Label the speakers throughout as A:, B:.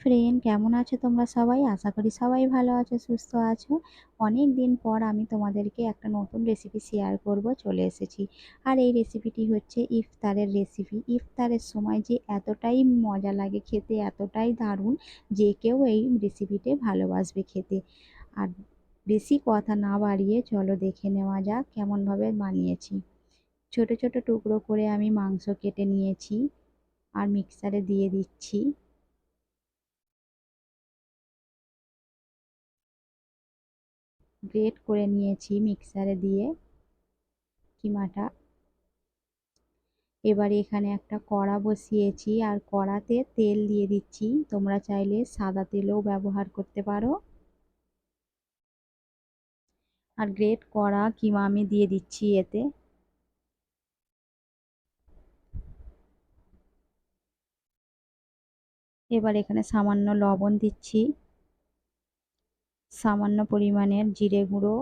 A: Friend কেমন আছো তোমরা সবাই? আশা করি সবাই ভালো আছো, সুস্থ আছো। অনেক দিন পর আমি তোমাদেরকে একটা নতুন রেসিপি শেয়ার করব, চলে এসেছি। আর এই রেসিপিটি হচ্ছে ইফতারের রেসিপি ইফতারের সময় যে এতটাই মজা লাগে খেতে, এতটাই দারুণ যে কেউ এই রেসিপিতে ভালোবাসবে খেতে। আর বেশি কথা না বাড়িয়ে চলো দেখে নেওয়া যাক, কেমনভাবে বানিয়েছি। ছোট ছোট টুকরো করে আমি মাংস কেটে নিয়েছি আর মিক্সারে দিয়ে দিচ্ছি। গ্রেট করে নিয়েছি মিক্সারে দিয়ে কিমাটা। এবার এখানে একটা কড়া বসিয়েছি আর কড়াতে তেল দিয়ে দিচ্ছি। তোমরা চাইলে সাদা তেলও ব্যবহার করতে পারো। আর গ্রেট করা কিমা আমি দিয়ে দিচ্ছি এতে। এবার এখানে সামান্য লবণ দিচ্ছি। সামান্য পরিমাণের জিরে গুঁড়ো,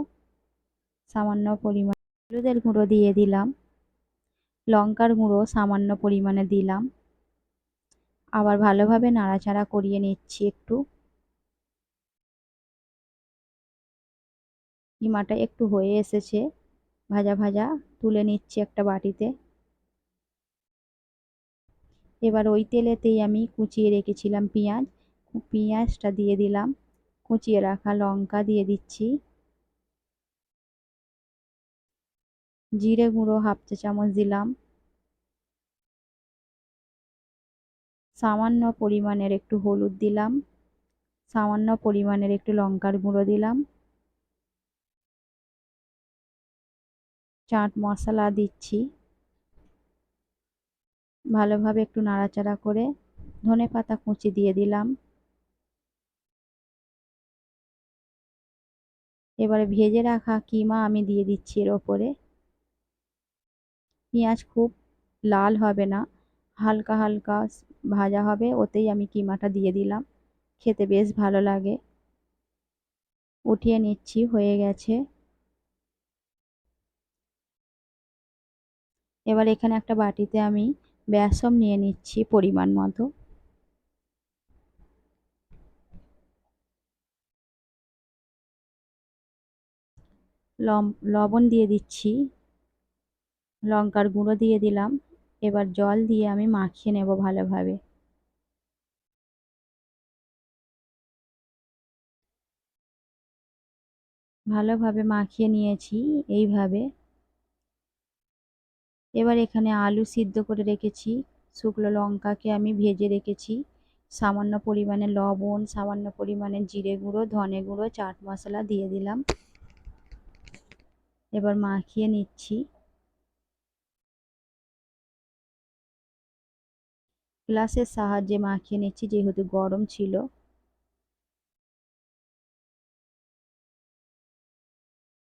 A: সামান্য পরিমাণ হলুদের গুঁড়ো দিয়ে দিলাম। লঙ্কার গুঁড়ো সামান্য পরিমাণে দিলাম। আবার ভালোভাবে নাড়াচাড়া করিয়ে নিচ্ছি একটু। কিমাটা একটু হয়ে এসেছে, ভাজা ভাজা তুলে নিচ্ছি একটা বাটিতে। এবার ওই তেলেতেই আমি কুচিয়ে রেখেছিলাম পেঁয়াজ। পেঁয়াজটা দিয়ে দিলাম। কুচিয়ে রাখা লঙ্কা দিয়ে দিচ্ছি। জিরে গুঁড়ো হাফ চা চামচ দিলাম। সামান্য পরিমাণের একটু হলুদ দিলাম। সামান্য পরিমাণের একটু লঙ্কার গুঁড়ো দিলাম। চাট মশলা দিচ্ছি। ভালোভাবে একটু নাড়াচাড়া করে ধনে পাতা কুচি দিয়ে দিলাম। এবারে ভেজে রাখা কিমা আমি দিয়ে দিচ্ছি এর ওপরে। পেঁয়াজ খুব লাল হবে না, হালকা হালকা ভাজা হবে, ওতেই আমি কিমাটা দিয়ে দিলাম। খেতে বেশ ভালো লাগে। উঠিয়ে নিচ্ছি, হয়ে গেছে। এবার এখানে একটা বাটিতে আমি বেসম নিয়ে নিচ্ছি পরিমাণ মতো। লবণ দিয়ে দিচ্ছি। লঙ্কার গুঁড়ো দিয়ে দিলাম। এবার জল দিয়ে আমি মাখিয়ে নেব ভালোভাবে। ভালোভাবে মাখিয়ে নিয়েছি এইভাবে। এবার এখানে আলু সিদ্ধ করে রেখেছি। শুকনো লঙ্কাকে আমি ভেজে রেখেছি। সামান্য পরিমাণে লবণ, সামান্য পরিমাণে জিরে গুঁড়ো, ধনে গুঁড়ো, চাট মশলা দিয়ে দিলাম। এবার মাখিয়ে নিচ্ছি। গ্লাসের সাহায্যে মাখিয়ে নিচ্ছি, যেহেতু গরম ছিল।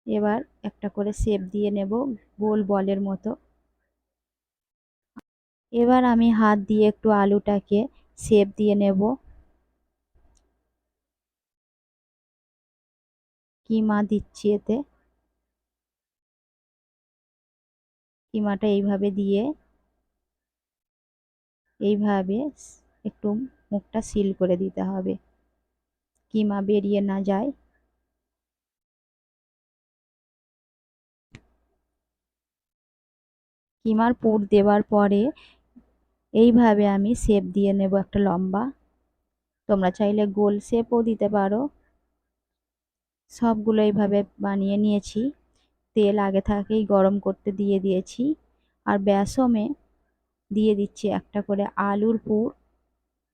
A: এবার একটা করে শেপ দিয়ে নেব, গোল বলের মতো। এবার আমি হাত দিয়ে একটু আলুটাকে শেপ দিয়ে নেব। কিমা দিচ্ছি এতে। কিমাটা এইভাবে দিয়ে, এইভাবে একটু মুখটা সিল করে দিতে হবে। কিমা বেরিয়ে না যায়। কিমার পুর দেওয়ার পরে এইভাবে আমি শেপ দিয়ে নেব একটা লম্বা। তোমরা চাইলে গোল শেপও দিতে পারো। সবগুলো এইভাবে বানিয়ে নিয়েছি। তেল আগে থাকেই গরম করতে দিয়ে দিয়েছি। আর বেসমে দিয়ে দিচ্ছি একটা করে আলুর পুর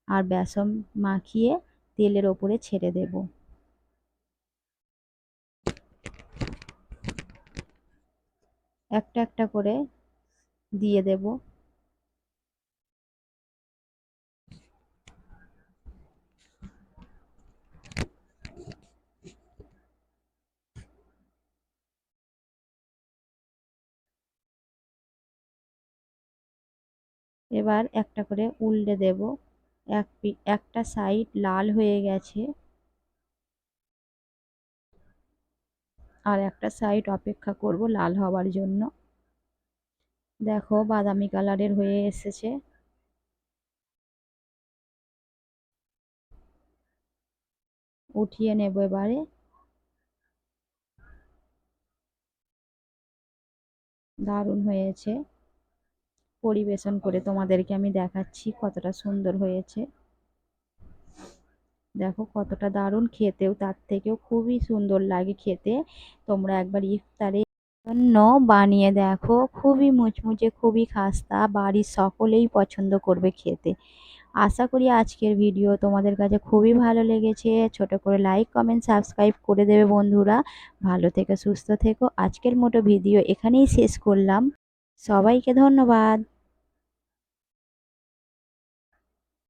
A: আর বেসম মাখিয়ে তেলের ওপরে ছেড়ে দেব। একটা একটা করে দিয়ে দেব। এবার একটা করে উল্টে দেব। এক একটা সাইড লাল হয়ে গেছে। আর একটা সাইড অপেক্ষা করব লাল হওয়ার জন্য। দেখো বাদামি কালারের হয়ে এসেছে। উঠিয়ে নেব এবারে। দারুণ হয়েছে। পরিবেশন করে তোমাদেরকে আমি দেখাচ্ছি কতটা সুন্দর হয়েছে। দেখো কতটা দারুণ খেতেও, তার থেকেও খুবই সুন্দর লাগে খেতে। তোমরা একবার ইফতারের জন্য বানিয়ে দেখো, খুবই মুচমুচে, খুবই খাস্তা, বাড়ির সকলেই পছন্দ করবে খেতে। আশা করি আজকের ভিডিও তোমাদের কাছে খুবই ভালো লেগেছে। ছোট করে লাইক কমেন্ট সাবস্ক্রাইব করে দেবে বন্ধুরা। ভালো থেকে, সুস্থ থেকো। আজকের মতো ভিডিও এখানেই শেষ করলাম। সবাইকে ধন্যবাদ।